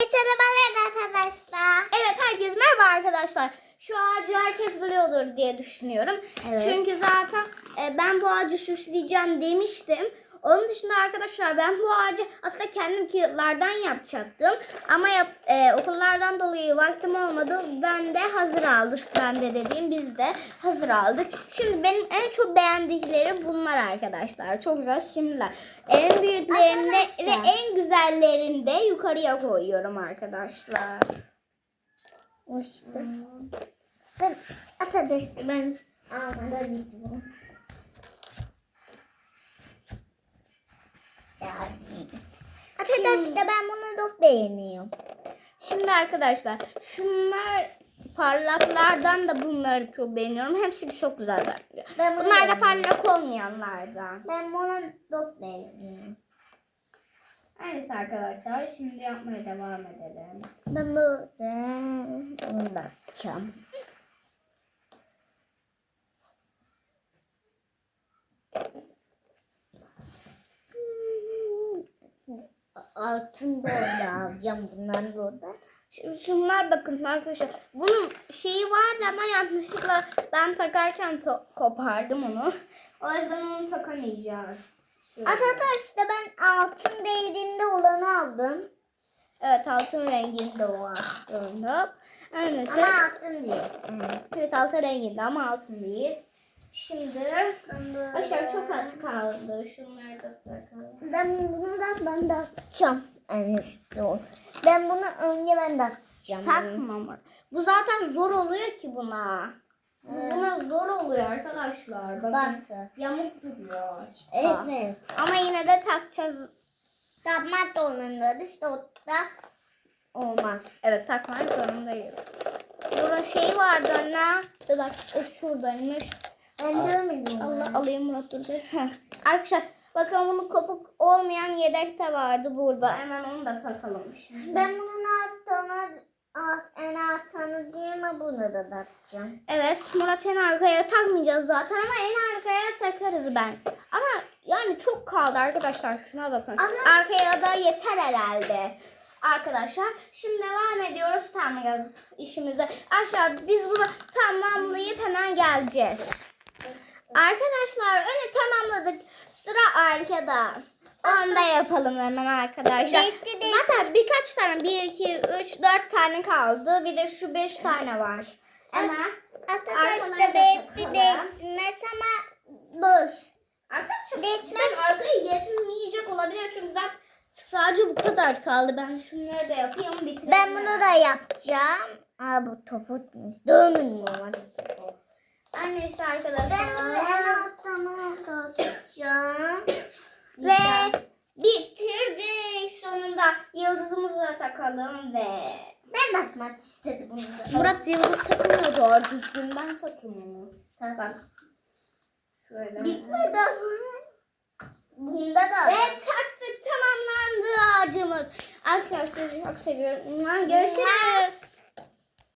Merhaba arkadaşlar. Evet herkes merhaba arkadaşlar. Şu ağacı herkes biliyordur diye düşünüyorum. Evet. Çünkü zaten e, ben bu ağacı süsleyeceğim demiştim. Onun dışında arkadaşlar ben bu ağacı aslında kendim kağıtlardan yapacaktım. Ama yap, e, okullardan dolayı vaktim olmadı. Ben de hazır aldık. Ben de dediğim biz de hazır aldık. Şimdi benim en çok beğendiklerim bunlar arkadaşlar. Çok güzel simler. En büyüklerini de Arkadaşlar. ve en güzellerini de yukarıya koyuyorum arkadaşlar. İşte. Ben arkadaşlar ben almadan gidiyorum. Arkadaşlar ben bunu çok beğeniyorum. Şimdi arkadaşlar şunlar parlaklardan da bunları çok beğeniyorum. Hepsi çok güzel bence. Ben bunu Bunlar da parlak olmayanlardan. Ben bunu çok beğeniyorum. Neyse arkadaşlar şimdi yapmaya devam edelim. Ben burada bunu da açacağım. Altın öyle alacağım bunları burada. Şimdi şunlar bakın arkadaşlar. Bunun şeyi vardı ama yanlışlıkla ben takarken kopardım onu. O yüzden onu takamayacağız. Arkadaşlar ben altın değerinde olanı aldım. Evet altın renginde o aslında. Her neyse. Ama altın değil. Evet altın renginde ama altın değil. Şimdi Aşağı çok az kaldı. Şunları da takalım. Ben bunu da ben de atacağım. En üstte ol. Ben bunu önce ben de atacağım. Takma. Bu zaten zor oluyor ki buna. Bu Buna zor oluyor arkadaşlar. Bakın. Bak. Yamuk duruyor. Evet. Ama yine de takacağız. Yapmak da onunla işte o da olmaz. Evet takmak zorundayız. Burada şey vardı anne. Bir dakika o şuradaymış. Ben görmedim. Allah alayım Murat dur. Heh. Arkadaşlar bakın bunun kopuk olmayan yedek de vardı burada. Hemen onu da takalım şimdi. Ben bunun altına az en altını diyeyim ama bunu da atacağım. Evet Murat en arkaya takmayacağız zaten ama en arkaya takarız ben. Ama yani çok kaldı arkadaşlar şuna bakın. Ama- Arkaya da yeter herhalde. Arkadaşlar şimdi devam ediyoruz tamamlayacağız işimizi. Arkadaşlar biz bunu tamamlayıp hemen geleceğiz. Arkadaşlar öne tamamladık. Sıra arkada. Onu da yapalım hemen arkadaşlar. Bekle, bekle. Zaten birkaç tane 1, 2, 3, 4 tane kaldı. Bir de şu 5 tane var. Hemen Arkadaşlar takalım. değmez ama boş. Arkadaşlar Değmez. arkaya yetmeyecek olabilir çünkü zaten sadece bu kadar kaldı. Ben şunları da yapayım bitireyim. Ben bunu da yapacağım. Aa bu toputmuş. Dövmeyin ama. Her neyse arkadaşlar. Ben bunu en altına atacağım. Yıldızımızı takalım ve... Ben de atmak istedim bunu da. Murat yıldız takılmıyor doğru düzgün. Ben onu. Bak. Şöyle. Bitmedi. Bunda da. Ve taktık tamamlandı ağacımız. Arkadaşlar sizi çok seviyorum. Görüşürüz.